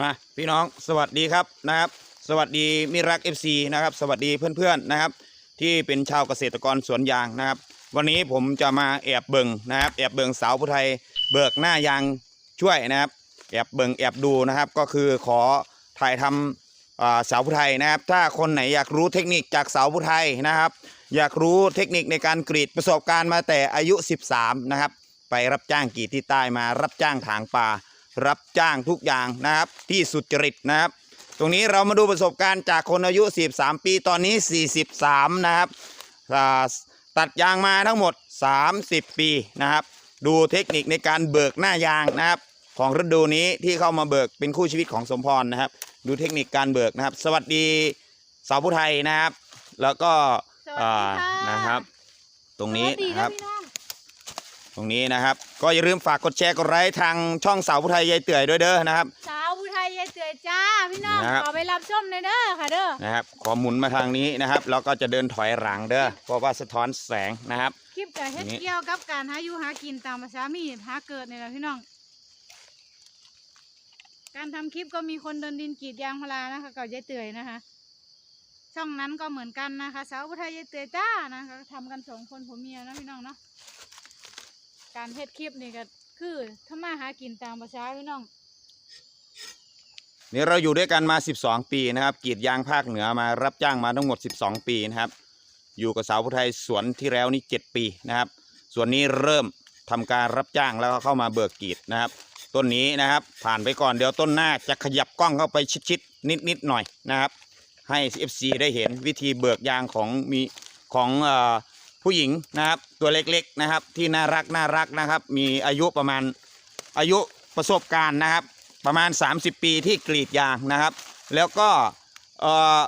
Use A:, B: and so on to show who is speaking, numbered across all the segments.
A: มาพี่น้องสวัสดีครับนะครับ สวัสดีมิรัก FC นะครับ สวัสดีเพื่อนๆนะครับ ที่เป็นชาวเกษตรกรสวนยางนะครับ วันนี้ผมจะมาแอบเบิงนะครับ แอบเบิงสาวผู้ไทยเบิกหน้ายางช่วยนะครับ แอบเบิงแอบดูนะครับ ก็คือขอถ่ายทำอ่าสาวผู้ไทยนะครับ ถ้าคนไหนอยากรู้เทคนิคจากสาวผู้ไทยนะครับ อยากรู้เทคนิคในการกรีดประสบการณ์มาแต่อายุ 13 นะครับ ไปรับจ้างกรีดที่ใต้มารับจ้างถางป่า รับจ้างทุกอย่างนะครับ ที่สุจริตนะครับ ตรงนี้เรามาดูประสบการณ์จากคนอายุ43ปีตอนนี้ 43 นะครับอ่าตัดยางมาทั้งหมด 30 ปีนะครับ ดูเทคนิคในการเบิกหน้ายางนะครับ ของฤดูนี้ที่เข้ามาเบิกเป็นคู่ชีวิตของสมพรนะครับ ดูเทคนิคการเบิกนะครับ สวัสดีสาวผู้ไทยนะครับ แล้วก็
B: สวัส
A: อ่า
B: ดีค่ะ
A: นะครับ ตรงนี้
B: สวัสดี
A: นะครับ
B: พี่น้อง
A: ต รงนี้นะครับ ก็อย่าลืมฝากกดแชร์กดไลค์ทางช่องสาวผู้ไทยยายเตื่อยด้วยเด้อนะครับ
B: สาวผู้ไทยยายเตือยจ้าพี่น้อง
A: นะครับ
B: ขอไปรับชมในอยเด้อค่ะเด้อ
A: นะครับขอหมุนมาทางนี้นะครับแล้วก็จะเดินถอยหลังเด้อเพราะว่าสะท้อนแสงนะครับ
B: คลิปกับเฮ็ด
A: นี่
B: เกี่ยวกับการหาอยู่หากินตามภาษามีดหาเกิดนี่แหละพี่น้อง การทำคลิปก็มีคนเดินดินกรีดยางพารานะคะกับยายเตือยนะคะ ช่องนั้นก็เหมือนกันนะคะ สาวผู้ไทยยายเตือยจ้านะคะทำกันสองคนผัวเมียนะพี่น้องเนาะ การเฮ็ดคลิปนี่ก็คือถ้ามาหากินตามภาษาพี่น้อง
A: นี่เราอยู่ด้วยกันมา 12 ปีนะครับกรีดยางภาคเหนือมารับจ้างมาทั้งหมด 12 ปีนะครับ อยู่กับสาวผู้ไทยสวนที่แล้วนี่ 7 ปีนะครับส่วนนี้เริ่มทำการรับจ้างแล้วก็เข้ามาเบิกกรีดนะครับ ต้นนี้นะครับ ผ่านไปก่อนเดี๋ยวต้นหน้าจะขยับกล้องเข้าไปชิดๆนิดๆหน่อยนะครับ ให้ FC ได้เห็นวิธีเบิกยางของมีของอ ผู้หญิงนะครับตัวเล็กๆนะครับ ที่น่ารักน่ารักนะครับ มีอายุประมาณอายุประสบการณ์นะครับ ประมาณ 30 ปีที่กรีดยางนะครับ แล้วก็เอ่อ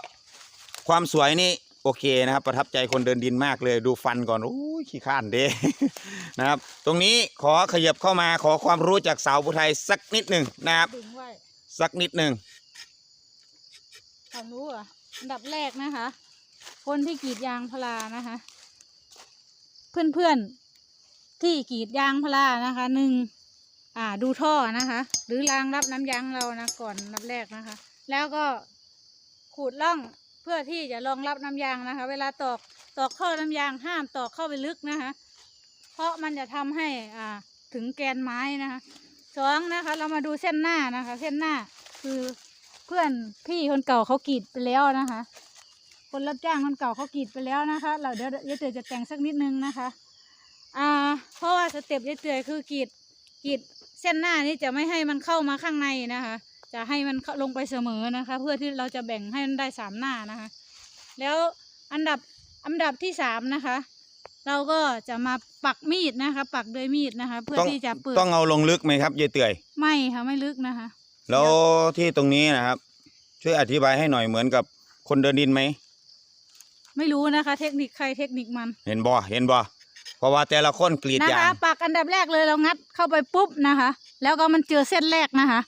A: ความสวยนี่โอเคนะครับ ประทับใจคนเดินดินมากเลยดูฟันก่อนโอ้ยขี้ข้านเด้นะครับ ตรงนี้ขอขยับเข้ามาขอความรู้จากสาวผู้ไทยสักนิดหนึ่งนะครับ
B: ดึงไว้
A: สักนิดหนึ่ง
B: ความรู้เหรอะอันดับแรกนะคะ คนที่กรีดยางพารานะคะ เพื่อนๆที่กรีดยางพารานะคะหนึ่งอ่าดูท่อนะคะ หรือรางรับน้ำยางเรานะก่อนอับแรกนะคะ แล้วก็ขูดร่องเพื่อที่จะรองรับน้ำยางนะคะ เวลาตอกตอกข้อน้ำยางห้ามตอกเข้าไปลึกนะคะ เพราะมันจะทำให้อ่าถึงแกนไม้นะคะสองนะคะ เรามาดูเส้นหน้านะคะ เส้นหน้าคือเพื่อนพี่คนเก่าเขากรีดไปแล้วนะคะ คนรับจ้างคนเก่าเขากรีดไปแล้วนะคะ เราเดี๋ยวยายเตยจะแต่งสักนิดนึงนะคะ อ่า เพราะว่าสเต็ปยายเตยคือกรีดกรีดเส้นหน้านี่จะไม่ให้มันเข้ามาข้างในนะคะ จะให้มันเข้าลงไปเสมอนะคะ เพื่อที่เราจะแบ่งให้มันได้สามหน้านะคะ แล้วอันดับอันดับที่สามนะคะ เราก็จะมาปักมีดนะคะ ปักด้วยมีดนะคะ เพื่อ
A: ต้อง
B: ที่จะเปิด
A: ต้องเอาลงลึกไหมครับยายเตื่อย
B: ไม่ค่ะไม่ลึกนะคะ
A: แล้วที่ตรงนี้นะครับ ช่วยอธิบายให้หน่อยเหมือนกับคนเดินดินไหม
B: ไม่รู้นะคะ เทคนิคใครเทคนิคมัน
A: เห็นบ่เห็นบ่เพราะว่าแต่ละคนกรีด
B: นะ
A: ยา
B: คะ
A: ง
B: ปักอันดับแรกเลยเรางัดเข้าไปปุ๊บนะคะ แล้วก็มันเจอเส้นแรกนะคะ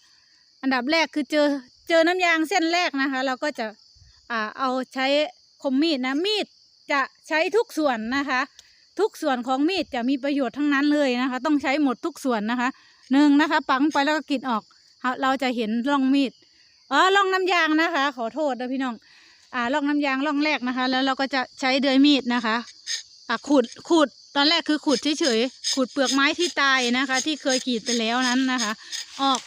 B: อันดับแรกคือเจอเจอน้ำยางเส้นแรกนะคะ เราก็จะอ่าเอาใช้คมมีดนะมีดจะใช้ทุกส่วนนะคะ ทุกส่วนของมีดจะมีประโยชน์ทั้งนั้นเลยนะคะ ต้องใช้หมดทุกส่วนนะคะหนึ่งนะคะ ปังไปแล้วก็กรีดออกเราจะเห็นร่องมีดอ๋อร่องน้ำยางนะคะ ขอโทษนะพี่น้อง อ่าร่องน้ำยางร่องแรกนะคะ แล้วเราก็จะใช้เดือยมีดนะคะอ่าขูดขูดตอนแรกคือขูดเฉยๆขูดเปลือกไม้ที่ตายนะคะ ที่เคยกรีดไปแล้วนั้นนะคะ ออก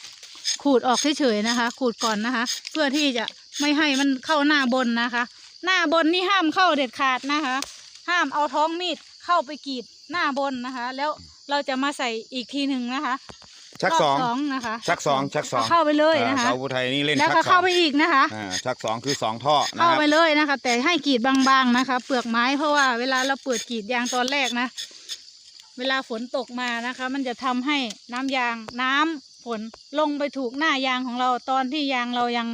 B: ขูดออกเฉยๆนะคะ ขูดก่อนนะคะ เพื่อที่จะไม่ให้มันเข้าหน้าบนนะคะ หน้าบนนี่ห้ามเข้าเด็ดขาดนะคะ ห้ามเอาท้องมีดเข้าไปกรีดหน้าบนนะคะ แล้วเราจะมาใส่อีกทีหนึ่งนะคะ
A: ชัก
B: รบ
A: สอง
B: สองนะคะ
A: ชักสองชักสอง
B: เข้าไปเลยนะ
A: อ่า
B: คะ
A: สาวผู้ไทยนี่เล่น
B: แล้ว
A: ชั
B: ก็
A: กสอ
B: เข้างไปอีกนะคะ
A: อ่าชักสองคือสองท่อนะ
B: เข้า
A: ครับ
B: ไปเลยนะคะ แต่ให้กรีดบางๆนะคะ เปลือกไม้เพราะว่าเวลาเราเปิดกรีดยางตอนแรกนะ เวลาฝนตกมานะคะ มันจะทำให้น้ำยางน้ำฝนลงไปถูกหน้ายางของเราตอนที่ยางเรายัง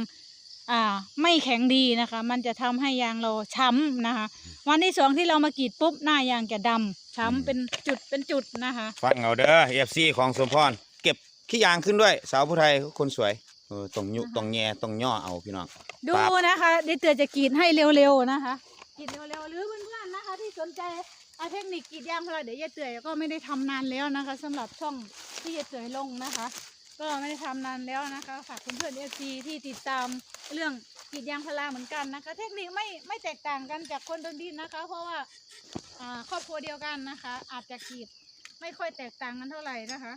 B: อ่าไม่แข็งดีนะคะ มันจะทำให้ยางเราช้ำนะคะ วันที่สองที่เรามากรีดปุ๊บหน้ายางจะดำช้ำเป็นจุดเป็นจุดนะคะ
A: ฟังเอาเด้อเอฟซีของสมพรเก็บ ขี้ยางขึ้นด้วย สาวผู้ไทยคนสวยเออตรงยุตรงแง่ตรงย่อเอาพี่น้อง
B: ดู
A: ครับ
B: นะคะเดี๋ยวเตือจะกรีดให้เร็วๆนะคะกรีดเร็วๆหรือเพื่อนๆนะคะ ที่สนใจเอาเทคนิคกรีดยางพาราเดี๋ยวยายเตือยก็ไม่ได้ทำนานแล้วนะคะสำหรับช่องที่ยายเตือยลงนะคะ ก็ไม่ได้ทำนานแล้วนะคะฝากเพื่อนๆเอฟซีที่ติดตามเรื่องกรีดยางพาราเหมือนกันนะคะ เทคนิคไม่ไม่แตกต่างกันจากคนเดินดินนะคะ เพราะว่าอ่าครอบครัวเดียวกันนะคะ อาจจะกรีดไม่ค่อยแตกต่างกันเท่าไหร่นะคะ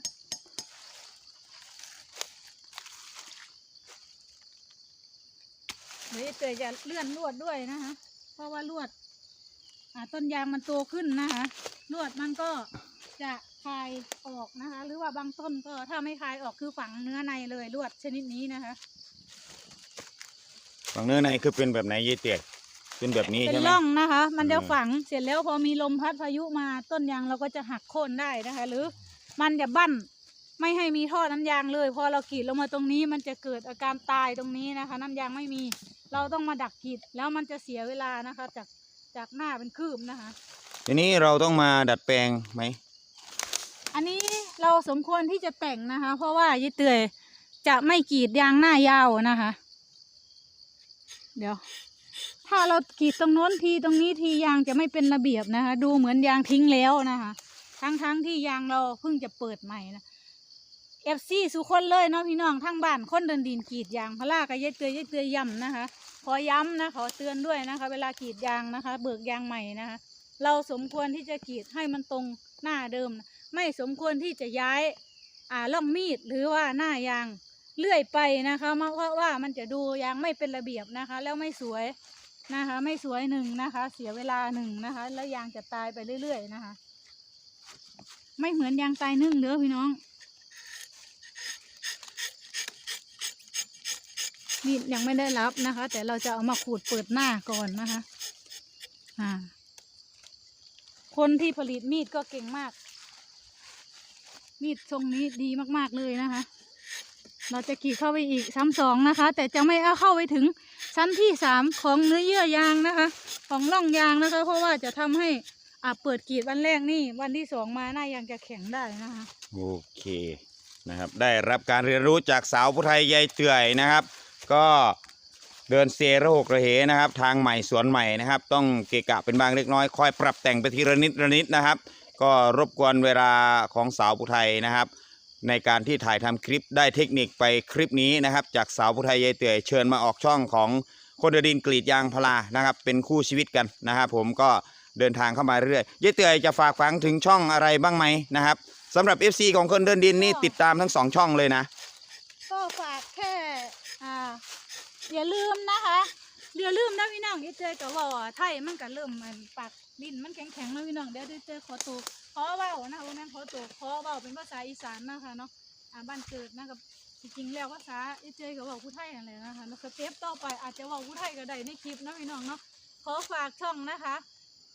B: ดี๋ยวเตยจะเลื่อนลวดด้วยนะคะ เพราะว่าลวดอ่าต้นยางมันโตขึ้นนะคะ ลวดมันก็จะคลายออกนะคะ หรือว่าบางต้นก็ถ้าไม่คลายออกคือฝังเนื้อในเลยลวดชนิดนี้นะคะ
A: ฝั่งเนื้อในคือเป็นแบบไหนยายเตียเป็นแบบนี้
B: เป็
A: ใช่
B: น
A: ไหม
B: ร่องนะคะ มันจะ
A: อืม
B: ฝังเสร็จแล้วพอมีลมพัดพายุมาต้นยางเราก็จะหักโค่นได้นะคะ หรือมันจะบั้น ไม่ให้มีท่อน้ำยางเลย พอเรากรีดลงมาตรงนี้มันจะเกิดอาการตายตรงนี้นะคะ น้ำยางไม่มีเราต้องมาดักกรีดแล้วมันจะเสียเวลานะคะ จากจากหน้าเป็นคืบนะคะ
A: ทีนี้เราต้องมาดัดแปลงไหม
B: อันนี้เราสมควรที่จะแต่งนะคะ เพราะว่ายายเตยจะไม่กรีดยางหน้ายาวนะคะ เดี๋ยว ถ้าเรากรีดตรงโน้นทีตรงนี้ทียางจะไม่เป็นระเบียบนะคะ ดูเหมือนยางทิ้งแล้วนะคะ ทั้งทั้งที่ยางเราเพิ่งจะเปิดใหม่นะ เอฟซีสุคนเลยเนาะพี่น้องทั้งบ้านคนเดินดินกรีดยางพลากับยายเตยยายเตยย้ำนะคะ ขอย้ำนะขอเตือนด้วยนะคะ เวลากรีดยางนะคะ เบิกยางใหม่นะคะ เราสมควรที่จะกรีดให้มันตรงหน้าเดิม ไม่สมควรที่จะย้ายอ่าล่องมีดหรือว่าหน้ายางเลื่อยไปนะคะมาเพราะว่ามันจะดูยางไม่เป็นระเบียบนะคะ แล้วไม่สวยนะคะ ไม่สวยหนึ่งนะคะ เสียเวลาหนึ่งนะคะ แล้วยางจะตายไปเรื่อยๆนะคะ ไม่เหมือนยางตายนึ่งเด้อพี่น้อง มีดยังไม่ได้รับนะคะ แต่เราจะเอามาขูดเปิดหน้าก่อนนะคะ อ่า คนที่ผลิตมีดก็เก่งมาก มีดทรงนี้ดีมากๆเลยนะคะ เราจะกรีดเข้าไปอีกซ้ำสองนะคะ แต่จะไม่เอาเข้าไปถึงชั้นที่สามของเนื้อเยื่อยางนะคะ ของร่องยางนะคะ เพราะว่าจะทำให้อ่าเปิดกรีดวันแรกนี่ วันที่สองมาหน้ายางจะแข็งได้นะคะ
A: โอเคนะครับ ได้รับการเรียนรู้จากสาวผู้ไทยยายเตื่อยนะครับ ก็เดินเซระหกระเหนะครับ ทางใหม่สวนใหม่นะครับ ต้องเกะกะเป็นบางเล็กน้อยคอยปรับแต่งไปทีละนิดละนิดนะครับ ก็รบกวนเวลาของสาวผู้ไทยนะครับ ในการที่ถ่ายทำคลิปได้เทคนิคไปคลิปนี้นะครับ จากสาวผู้ไทยยายเตยเชิญมาออกช่องของคนเดินดินกรีดยางพารานะครับ เป็นคู่ชีวิตกันนะครับ ผมก็เดินทางเข้ามาเรื่อยยายเตยจะฝากฝังถึงช่องอะไรบ้างไหมนะครับสำหรับ FC ของคนเดินดินนี่ติดตามทั้งสองช่องเลยนะ
B: ก็ฝากแค่ อ่า อย่าลืมนะคะอย่าลืมนะพี่น้องอีเจกับว่าไทยมันก็เริ่มมันปากลิ้นมันแข็งๆแล้วพี่น้องเดี๋ยวอีเจขอตัวขอเว้านะคะว่าแม่นขอตัวขอเว้าเป็นภาษาอีสานนะคะเนาะอ่าบ้านเกิดนะครับจริงๆแล้วภาษาอีเจกับว่าผู้ไทยอะไรนะคะแล้วสเต็ปต่อไปอาจจะว่าผู้ไทยก็ได้ในคลิปนะพี่น้องเนาะขอฝากช่องนะคะ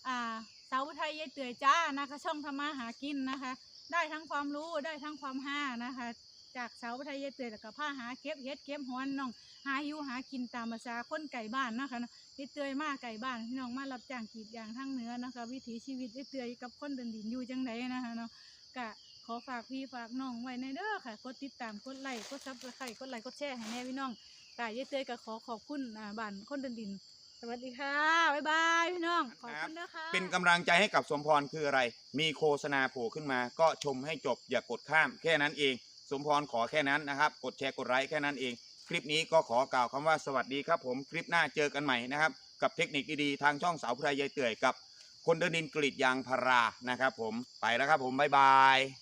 B: อ่าสาวผู้ไทยยายเตยจ้านะคะ ช่องทำมาหากินนะคะ ได้ทั้งความรู้ได้ทั้งความห้านะคะ จากสาวผู้ไทยยายเตื่อยแล้วก็ผ้าหาเก็บเฮ็ดเก็บหอนน้องหาอยู่หากินตามภาษาคนไก่บ้านนะคะเนาะยายเตยมาไก่บ้านพี่น้องมารับจ้างกรีดยางทั้งเหนือนะคะ วิถีชีวิตยายเตยกับคนเดินดินอยู่จังไดนะคะเนาะกะขอฝากพี่ฝากน้องไว้ในเด้อค่ะกดติดตามกดไลค์กดซับสไครต์กดไลค์กดแชร์ให้แน่พี่น้องกะยายเตยก็ขอขอบคุณอ่าบ้านคนเดินดิน สวัสดีค่ะบ๊ายบายพี่น้องขอบคุณนะคะ
A: เป็นกำลังใจให้กับสมพรคืออะไร มีโฆษณาโผล่ขึ้นมา ก็ชมให้จบอย่ากดข้ามแค่นั้นเอง สมพรขอแค่นั้นนะครับ กดแชร์กดไลค์แค่นั้นเอง คลิปนี้ก็ขอกล่าวคำว่าสวัสดีครับผมคลิปหน้าเจอกันใหม่นะครับ กับเทคนิคดีๆทางช่องสาวพรายยายเตื่อยกับ คนเดินดินกรีดยางพารานะครับ ผมไปแล้วครับผมบ๊ายบาย